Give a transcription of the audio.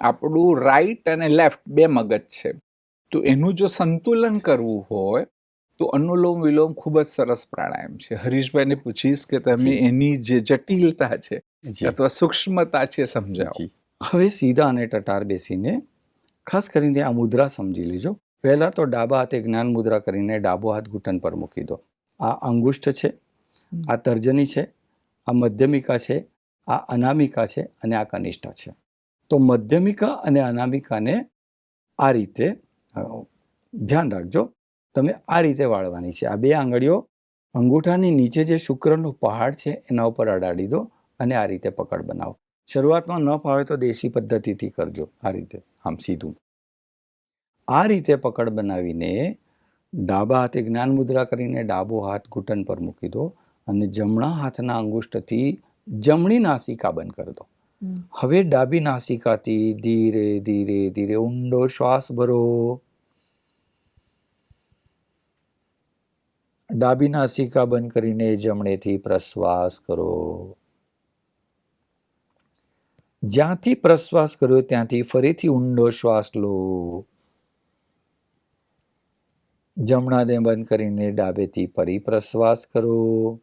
આપણું રાઈટ અને લેફ્ટ બે મગજ છે. તો એનું જો સંતુલન કરવું હોય તો અનુલોમ વિલોમ ખૂબ જ સરસ પ્રાણાયામ છે. હરીશભાઈને પૂછીશ કે તમે એની જે જટિલતા છે અથવા સૂક્ષ્મતા છે સમજાવો. હવે સીધા અને ટટાર બેસીને ખાસ કરીને આ મુદ્રા સમજી લેજો. પહેલાં તો ડાબા હાથે જ્ઞાન મુદ્રા કરીને ડાબો હાથ ઘૂંટણ પર મૂકી દો. આ અંગુષ્ઠ છે આ તર્જની છે આ મધ્યમિકા છે આ અનામિકા છે અને આ કનિષ્ઠા છે. તો મધ્યમિકા અને અનામિકાને આ રીતે ધ્યાન રાખજો. તમે આ રીતે વાળવાની છે. આ બે આંગળીઓ અંગૂઠાની નીચે જે શુક્રનો પહાડ છે એના ઉપર અડાડી દો અને આ રીતે પકડ બનાવો. શરૂઆતમાં ન ફાવે તો દેશી પદ્ધતિથી કરજો આ રીતે, આમ સીધું. આ રીતે પકડ બનાવીને ડાબા હાથે જ્ઞાન મુદ્રા કરીને ડાબો હાથ ઘૂંટણ પર મૂકી દો અને જમણા હાથના અંગુષ્ઠથી જમણી નાસિકા બંધ કરી દો. હવે ડાબી નાસિકાથી ધીરે ધીરે ધીરે. ઊંડો શ્વાસ ભરો. ડાબી નાસિકા બંધ કરીને જમણેથી પ્રશ્વાસ કરો. જ્યાંથી પ્રશ્વાસ કર્યો ત્યાંથી ફરીથી ઊંડો શ્વાસ લો. જમણાને બંધ કરીને ડાબેથી ફરી પ્રશ્વાસ કરો.